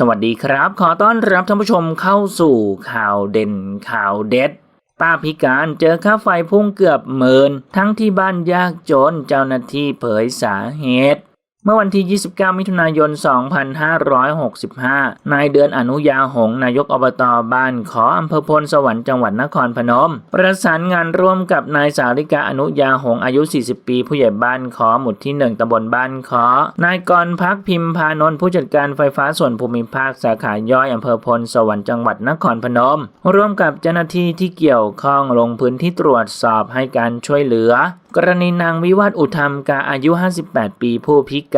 สวัสดีครับ ขอต้อนรับท่านผู้ชมเข้าสู่ข่าวเด่นข่าวเด็ด ป้าพิการเจอค่าไฟพุ่งเกือบหมื่นทั้งที่บ้านยากจนเจ้าหน้าที่เผยสาเหตุ มื่อวันที่ 29 มิถุนายน 2565 นายเดือนอนุยาหง นายกอบตบ้านขออำเภอพลสวรรค์จังหวัดนครพนม ประสานงานร่วมกับนายสาริกาอนุยาหง อายุ 40 ปี ผู้ใหญ่บ้านขอหมุดที่ 1ตำบลบ้านขอ นายกรพักพิมพานนท์ผู้จัดการไฟฟ้าส่วนภูมิภาคสาขาย่อยอำเภอพลสวรรค์จังหวัดนครพนม ร่วมกับเจ้าหน้าที่ที่เกี่ยวข้องลงพื้นที่ตรวจสอบให้การช่วยเหลือ กรณีนางวิวัฒอุธรรมกาอายุ 58 ปีผู้พิก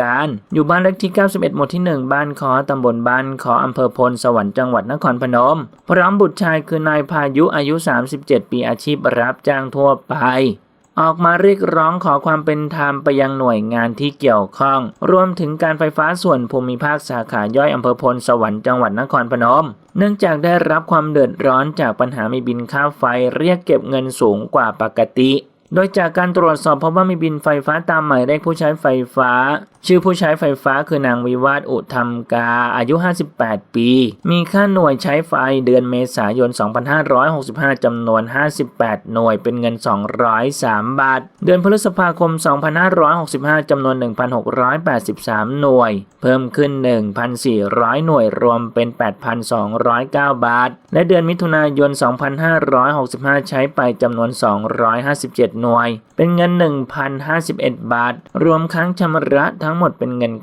ารอยู่บ้านเลขที่ 91 หมู่ที่ 1 บ้านคอตำบลบ้านคออำเภอพลสวรรค์จังหวัดนครพนม พร้อมบุตรชายคือนายพายุอายุ 37 ปีอาชีพรับจ้างทั่วไปออกมาเรียกร้องขอความเป็นธรรมไปยังหน่วยงานที่เกี่ยวข้อง รวมถึงการไฟฟ้าส่วนภูมิภาคสาขาย่อยอำเภอพลสวรรค์จังหวัดนครพนม เนื่องจากได้รับความเดือดร้อนจากปัญหามีบินค่าไฟเรียกเก็บเงินสูงกว่าปกติ โดยจากการตรวจสอบพบว่ามีบินไฟฟ้าตามหมายเลขผู้ใช้ไฟฟ้า ชื่อผู้ใช้ไฟฟ้าคือนางวิวาทอุธรรมกา อายุ 58 ปี มีค่าหน่วยใช้ไฟเดือนเมษายน 2565 จำนวน 58 หน่วยเป็นเงิน 203 บาท เดือนพฤษภาคม 2565 จำนวน 1,683 หน่วย เพิ่มขึ้น 1,400 หน่วยรวมเป็น 8,209 บาท และเดือนมิถุนายน 2565 ใช้ไปจำนวน 257 หน่วย เป็นเงิน 1,051 บาท รวมครั้งชำระทั้ง้งหมดเป็นเงิน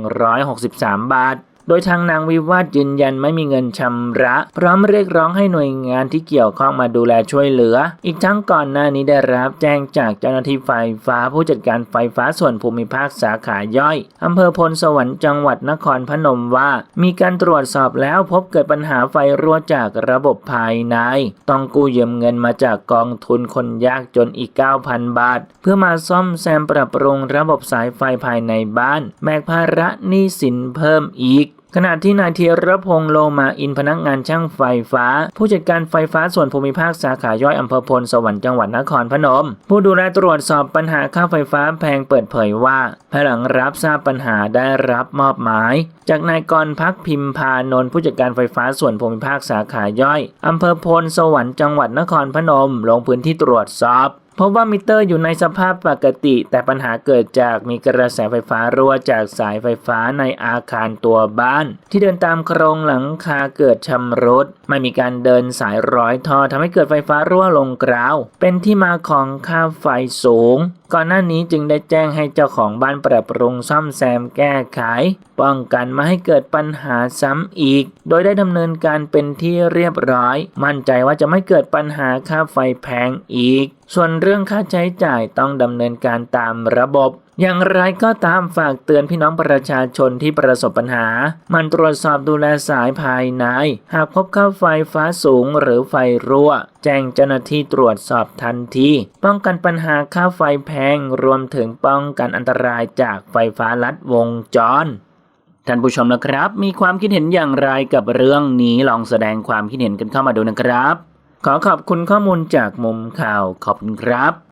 9,163 บาท โดยทางนางวิวาทยืนยันไม่มีเงินชำระ พร้อมเรียกร้องให้หน่วยงานที่เกี่ยวข้องมาดูแลช่วยเหลือ อีกทั้งก่อนหน้านี้ได้รับแจ้งจากเจ้าหน้าที่ไฟฟ้าผู้จัดการไฟฟ้าส่วนภูมิภาคสาขาย่อยอำเภอพลสวรรค์จังหวัดนครพนมว่า มีการตรวจสอบแล้วพบเกิดปัญหาไฟรั่วจากระบบภายใน ต้องกู้ยืมเงินมาจากกองทุนคนยากจนอีก 9,000 บาท เพื่อมาซ่อมแซมปรับปรุงระบบสายไฟภายในบ้านแบกภาระหนี้สินเพิ่มอีก ขณะที่นายเทียรพงษ์โลมาอินพนักงานช่างไฟฟ้า ผู้จัดการไฟฟ้าส่วนภูมิภาคสาขาย่อยอำเภอพลสวรรค์จังหวัดนครพนม ผู้ดูแลตรวจสอบปัญหาค่าไฟฟ้าแพงเปิดเผยว่าภายหลังรับทราบปัญหาได้รับมอบหมาย จากนายกรพักพิมพานนท์ผู้จัดการไฟฟ้าส่วนภูมิภาคสาขาย่อยอำเภอพลสวรรค์จังหวัดนครพนม ลงพื้นที่ตรวจสอบ พบว่ามิเตอร์อยู่ในสภาพปกติ แต่ปัญหาเกิดจากมีกระแสไฟฟ้ารั่วจากสายไฟฟ้าในอาคารตัวบ้าน ที่เดินตามโครงหลังคาเกิดชำรุดไม่มีการเดินสายร้อยท่อทำให้เกิดไฟฟ้ารั่วลงกราว เป็นที่มาของค่าไฟสูง ก่อนหน้านี้จึงได้แจ้งให้เจ้าของบ้านปรับปรุงซ่อมแซมแก้ไข ป้องกันไม่ให้เกิดปัญหาซ้ำอีก โดยได้ดำเนินการเป็นที่เรียบร้อย มั่นใจว่าจะไม่เกิดปัญหาค่าไฟแพงอีก ส่วนเรื่องค่าใช้จ่ายต้องดำเนินการตามระบบ อย่างไรก็ตามฝากเตือนพี่น้องประชาชนที่ประสบปัญหา มันตรวจสอบดูแลสายภายใน หากพบค่าไฟฟ้าสูงหรือไฟรั่ว แจ้งเจ้าหน้าที่ตรวจสอบทันที ป้องกันปัญหาค่าไฟแพงรวมถึงป้องกันอันตรายจากไฟฟ้าลัดวงจรท่านผู้ชมนะครับ มีความคิดเห็นอย่างไรกับเรื่องนี้ลองแสดงความคิดเห็นกันเข้ามาดูนะครับ ขอขอบคุณข้อมูลจากมุมข่าวขอบคุณครับ